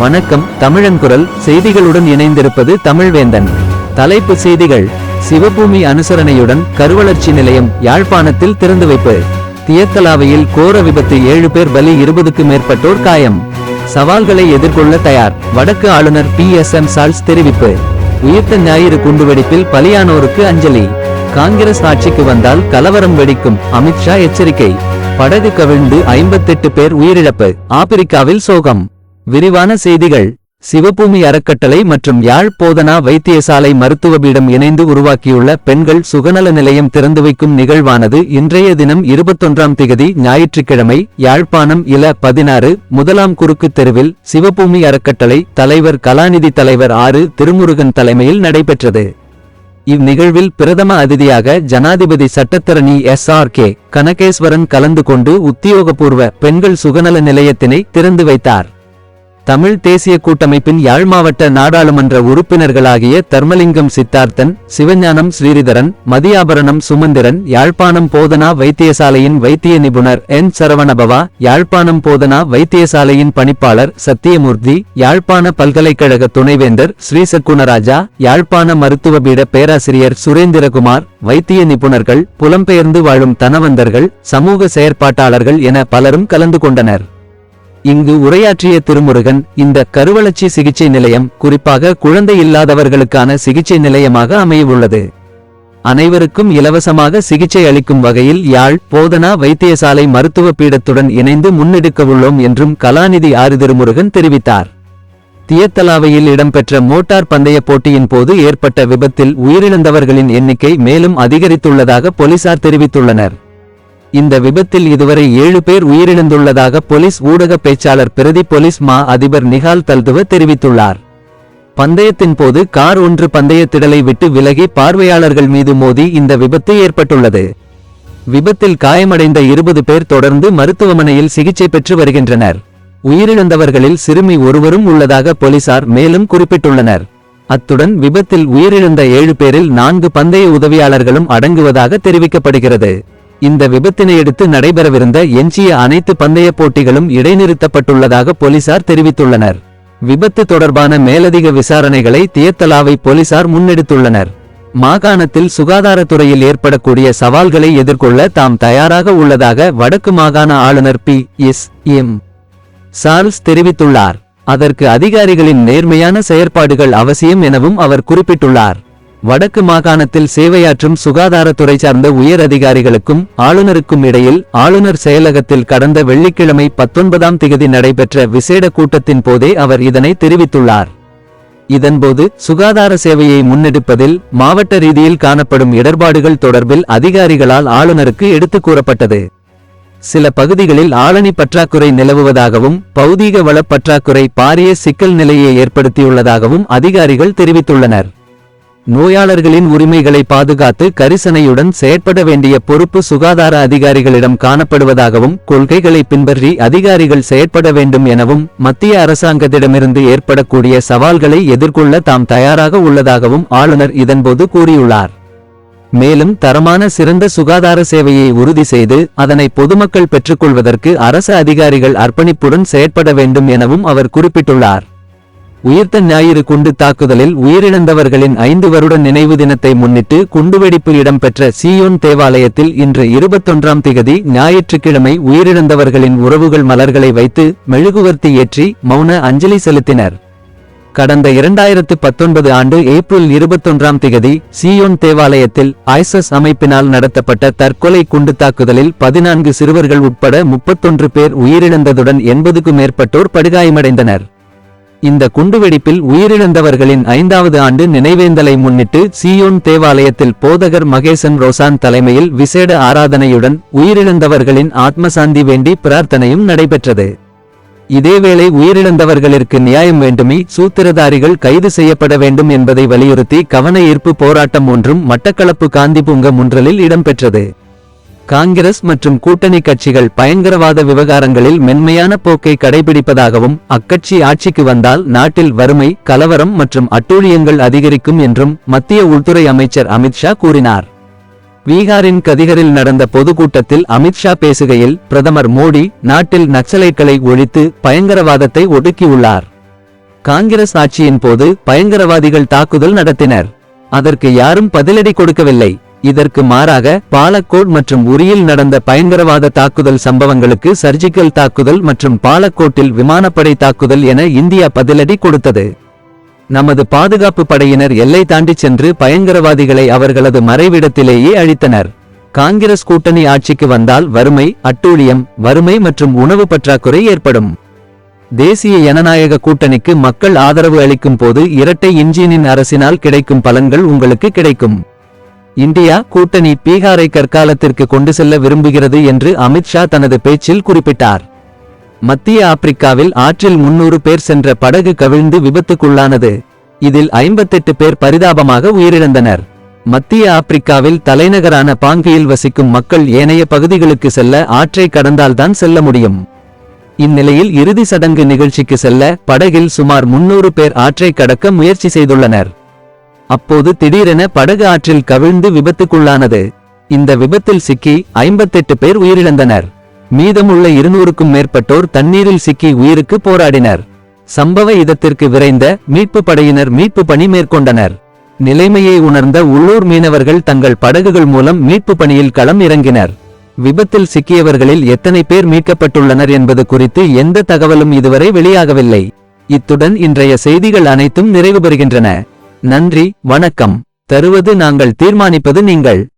வணக்கம் தமிழங்குரல் செய்திகளுடன் இணைந்திருப்பது தமிழ்வேந்தன். தலைப்பு செய்திகள் சிவபூமி அனுசரணையுடன் கருவளர்ச்சி நிலையம் யாழ்ப்பாணத்தில் திறந்து வைப்பு தியத்தலாவையில் கோர விபத்து ஏழு பேர் பலி இருபதுக்கு மேற்பட்டோர் காயம். சவால்களை எதிர்கொள்ள தயார் வடக்கு ஆளுநர் பி எஸ் எம் சால்ஸ் தெரிவிப்பு. உயிர்த்த ஞாயிறு குண்டுவெடிப்பில் பலியானோருக்கு அஞ்சலி. காங்கிரஸ் ஆட்சிக்கு வந்தால் கலவரம் வெடிக்கும் அமித்ஷா எச்சரிக்கை. படகு கவிழ்ந்து ஐம்பத்தெட்டு பேர் உயிரிழப்பு ஆப்பிரிக்காவில் சோகம். விரிவான செய்திகள். சிவபூமி அறக்கட்டளை மற்றும் யாழ் போதனா வைத்தியசாலை மருத்துவ பீடம் இணைந்து உருவாக்கியுள்ள பெண்கள் சுகநல நிலையம் திறந்து வைக்கும் நிகழ்வானது இன்றைய தினம் இருபத்தொன்றாம் திகதி ஞாயிற்றுக்கிழமை யாழ்ப்பாணம் இல பதினாறு முதலாம் குறுக்கு தெருவில் சிவபூமி அறக்கட்டளை தலைவர் கலாநிதி தலைவர் ஆறு திருமுருகன் தலைமையில் நடைபெற்றது. இந்நிகழ்வில் பிரதம அதிதியாக ஜனாதிபதி சட்டத்தரணி எஸ் ஆர் கே கனகேஸ்வரன் கலந்து கொண்டு உத்தியோகபூர்வ பெண்கள் சுகநல நிலையத்தினை திறந்து வைத்தார். தமிழ் தேசிய கூட்டமைப்பின் யாழ் மாவட்ட நாடாளுமன்ற உறுப்பினர்களாகிய தர்மலிங்கம் சித்தார்த்தன் சிவஞானம் ஸ்ரீரிதரன் மதியாபரணம் சுமந்திரன் யாழ்ப்பாணம் போதனா வைத்தியசாலையின் வைத்திய நிபுணர் என் சரவணபவா யாழ்ப்பாணம் போதனா வைத்தியசாலையின் பணிப்பாளர் சத்தியமூர்த்தி யாழ்ப்பாண பல்கலைக்கழக துணைவேந்தர் ஸ்ரீ சக்குணராஜா யாழ்ப்பாண மருத்துவ பீட பேராசிரியர் சுரேந்திரகுமார் வைத்திய நிபுணர்கள் புலம்பெயர்ந்து வாழும் தனவந்தர்கள் சமூக செயற்பாட்டாளர்கள் என பலரும் கலந்து கொண்டனர். இங்கு உரையாற்றிய திருமுருகன் இந்த கருவளர்ச்சி சிகிச்சை நிலையம் குறிப்பாக குழந்தை இல்லாதவர்களுக்கான சிகிச்சை நிலையமாக அமையவுள்ளது. அனைவருக்கும் இலவசமாக சிகிச்சை அளிக்கும் வகையில் யாழ் போதனா வைத்தியசாலை மருத்துவ பீடத்துடன் இணைந்து முன்னெடுக்கவுள்ளோம் என்றும் கலாநிதி ஆறு திருமுருகன் தெரிவித்தார். தியத்தலாவையில் இடம்பெற்ற மோட்டார் பந்தய போட்டியின் போது ஏற்பட்ட விபத்தில் உயிரிழந்தவர்களின் எண்ணிக்கை மேலும் அதிகரித்துள்ளதாக போலீசார் தெரிவித்துள்ளனர். இந்த விபத்தில் இதுவரை ஏழு பேர் உயிரிழந்துள்ளதாக போலீஸ் ஊடக பேச்சாளர் பிரதி போலீஸ் மா அதிபர் நிகால் தல்துவ தெரிவித்துள்ளார். பந்தயத்தின் போது கார் ஒன்று பந்தய திடலை விட்டு விலகி பார்வையாளர்கள் மீது மோதி இந்த விபத்து ஏற்பட்டுள்ளது. விபத்தில் காயமடைந்த இருபது பேர் தொடர்ந்து மருத்துவமனையில் சிகிச்சை பெற்று வருகின்றனர். உயிரிழந்தவர்களில் சிறுமி ஒருவரும் உள்ளதாக போலீசார் மேலும் குறிப்பிட்டுள்ளனர். அத்துடன் விபத்தில் உயிரிழந்த ஏழு பேரில் நான்கு பந்தய உதவியாளர்களும் அடங்குவதாக தெரிவிக்கப்படுகிறது. இந்த விபத்தினையடுத்து நடைபெறவிருந்த எஞ்சிய அனைத்து பந்தய போட்டிகளும் இடைநிறுத்தப்பட்டுள்ளதாக போலீசார் தெரிவித்துள்ளனர். விபத்து தொடர்பான மேலதிக விசாரணைகளை தியத்தலாவை போலீசார் முன்னெடுத்துள்ளனர். மாகாணத்தில் சுகாதாரத்துறையில் ஏற்படக்கூடிய சவால்களை எதிர்கொள்ள தாம் தயாராக உள்ளதாக வடக்கு மாகாண ஆளுநர் பி. எஸ். எம். சார்ல்ஸ் தெரிவித்துள்ளார். அதற்கு அதிகாரிகளின் நேர்மையான செயற்பாடுகள் அவசியம் எனவும் அவர் குறிப்பிட்டுள்ளார். வடக்கு மாகாணத்தில் சேவையாற்றும் சுகாதாரத்துறை சார்ந்த உயர் அதிகாரிகளுக்கும் ஆளுநருக்கும் இடையில் ஆளுநர் செயலகத்தில் கடந்த வெள்ளிக்கிழமை பத்தொன்பதாம் திகதி நடைபெற்ற விசேட கூட்டத்தின் போதே அவர் இதனை தெரிவித்துள்ளார். இதன்போது சுகாதார சேவையை முன்னெடுப்பதில் மாவட்ட ரீதியில் காணப்படும் இடர்பாடுகள் தொடர்பில் அதிகாரிகளால் ஆளுநருக்கு எடுத்துக் கூறப்பட்டது. சில பகுதிகளில் ஆளணி பற்றாக்குறை நிலவுவதாகவும் பௌதீக வளப் பற்றாக்குறை பாரிய சிக்கல் நிலையை ஏற்படுத்தியுள்ளதாகவும் அதிகாரிகள் தெரிவித்துள்ளனர். நோயாளர்களின் உரிமைகளை பாதுகாத்து கரிசனையுடன் செயற்பட வேண்டிய பொறுப்பு சுகாதார அதிகாரிகளிடம் காணப்படுவதாகவும் கொள்கைகளை பின்பற்றி அதிகாரிகள் செயற்பட வேண்டும் எனவும் மத்திய அரசாங்கத்திடமிருந்து ஏற்படக்கூடிய சவால்களை எதிர்கொள்ள தாம் தயாராக உள்ளதாகவும் ஆளுநர் இதன்போது கூறியுள்ளார். மேலும் தரமான சிறந்த சுகாதார சேவையை உறுதி செய்து அதனை பொதுமக்கள் பெற்றுக்கொள்வதற்கு அரசு அதிகாரிகள் அர்ப்பணிப்புடன் செயற்பட வேண்டும் எனவும் அவர் குறிப்பிட்டுள்ளார். உயிர்த்த ஞாயிறு குண்டு தாக்குதலில் உயிரிழந்தவர்களின் ஐந்து வருட நினைவு தினத்தை முன்னிட்டு குண்டுவெடிப்பு இடம்பெற்ற சியோன் தேவாலயத்தில் இன்று இருபத்தொன்றாம் திகதி ஞாயிற்றுக்கிழமை உயிரிழந்தவர்களின் உறவுகள் மலர்களை வைத்து மெழுகுவர்த்தி ஏற்றி மௌன அஞ்சலி செலுத்தினர். கடந்த இரண்டாயிரத்து பத்தொன்பது ஆண்டு ஏப்ரல் இருபத்தொன்றாம் திகதி சியோன் தேவாலயத்தில் ஐசஸ் அமைப்பினால் நடத்தப்பட்ட தற்கொலை குண்டு தாக்குதலில் பதினான்கு சிறுவர்கள் உட்பட முப்பத்தொன்று பேர் உயிரிழந்ததுடன் எண்பதுக்கும் மேற்பட்டோர் படுகாயமடைந்தனர். இந்த குண்டுவெடிப்பில் உயிரிழந்தவர்களின் ஐந்தாவது ஆண்டு நினைவேந்தலை முன்னிட்டு சியோன் தேவாலயத்தில் போதகர் மகேசன் ரோசான் தலைமையில் விசேட ஆராதனையுடன் உயிரிழந்தவர்களின் ஆத்மசாந்தி வேண்டி பிரார்த்தனையும் நடைபெற்றது. இதேவேளை உயிரிழந்தவர்களிற்கு நியாயம் வேண்டுமே சூத்திரதாரிகள் கைது செய்யப்பட வேண்டும் என்பதை வலியுறுத்தி கவன ஈர்ப்பு போராட்டம் ஒன்றும் மட்டக்களப்பு காந்தி பூங்க முன்றலில் இடம்பெற்றது. காங்கிரஸ் மற்றும் கூட்டணி கட்சிகள் பயங்கரவாத விவகாரங்களில் மென்மையான போக்கை கடைபிடிப்பதாகவும் அக்கட்சி ஆட்சிக்கு வந்தால் நாட்டில் வறுமை கலவரம் மற்றும் அட்டூழியங்கள் அதிகரிக்கும் என்றும் மத்திய உள்துறை அமைச்சர் அமித்ஷா கூறினார். பீகாரின் கதிகரில் நடந்த பொதுக்கூட்டத்தில் அமித்ஷா பேசுகையில் பிரதமர் மோடி நாட்டில் நக்சலைட்களை ஒழித்து பயங்கரவாதத்தை ஒடுக்கியுள்ளார். காங்கிரஸ் ஆட்சியின் போது பயங்கரவாதிகள் தாக்குதல் நடத்தினர். அதற்கு யாரும் பதிலடி கொடுக்கவில்லை. இதற்கு மாறாக பாலக்கோட் மற்றும் உரியில் நடந்த பயங்கரவாத தாக்குதல் சம்பவங்களுக்கு சர்ஜிக்கல் தாக்குதல் மற்றும் பாலக்கோட்டில் விமானப்படை தாக்குதல் என இந்தியா பதிலடி கொடுத்தது. நமது பாதுகாப்பு படையினர் எல்லை தாண்டிச் சென்று பயங்கரவாதிகளை அவர்களது மறைவிடத்திலேயே அழித்தனர். காங்கிரஸ் கூட்டணி ஆட்சிக்கு வந்தால் வறுமை அட்டூழியம் வறுமை மற்றும் உணவு பற்றாக்குறை ஏற்படும். தேசிய ஜனநாயக கூட்டணிக்கு மக்கள் ஆதரவு அளிக்கும் போது இரட்டை இன்ஜினின் அரசினால் கிடைக்கும் பலன்கள் உங்களுக்கு கிடைக்கும். இந்தியா கூட்டணி பீகாரை கற்காலத்திற்கு கொண்டு செல்ல விரும்புகிறது என்று அமித்ஷா தனது பேச்சில் குறிப்பிட்டார். மத்திய ஆப்பிரிக்காவில் ஆற்றில் முன்னூறு பேர் சென்ற படகு கவிழ்ந்து விபத்துக்குள்ளானது. இதில் ஐம்பத்தெட்டு பேர் பரிதாபமாக உயிரிழந்தனர். மத்திய ஆப்பிரிக்காவில் தலைநகரான பாங்கியில் வசிக்கும் மக்கள் ஏனைய பகுதிகளுக்கு செல்ல ஆற்றை கடந்தால்தான் செல்ல முடியும். இந்நிலையில் இறுதி சடங்கு நிகழ்ச்சிக்கு செல்ல படகில் சுமார் முன்னூறு பேர் ஆற்றை கடக்க முயற்சி செய்துள்ளனர். அப்போது திடீரென படகு ஆற்றில் கவிழ்ந்து விபத்துக்குள்ளானது. இந்த விபத்தில் சிக்கி ஐம்பத்தெட்டு பேர் உயிரிழந்தனர். மீதமுள்ள இருநூறுக்கும் மேற்பட்டோர் தண்ணீரில் சிக்கி உயிருக்கு போராடினர். சம்பவ இடத்திற்கு விரைந்த மீட்பு படையினர் மீட்பு பணி மேற்கொண்டனர். நிலைமையை உணர்ந்த உள்ளூர் மீனவர்கள் தங்கள் படகுகள் மூலம் மீட்பு பணியில் களம் இறங்கினர். விபத்தில் சிக்கியவர்களில் எத்தனை பேர் மீட்கப்பட்டுள்ளனர் என்பது குறித்து எந்த தகவலும் இதுவரை வெளியாகவில்லை. இத்துடன் இன்றைய செய்திகள் அனைத்தும் நிறைவு பெறுகின்றன. நன்றி வணக்கம். தருவது நாங்கள் தீர்மானிப்பது நீங்கள்.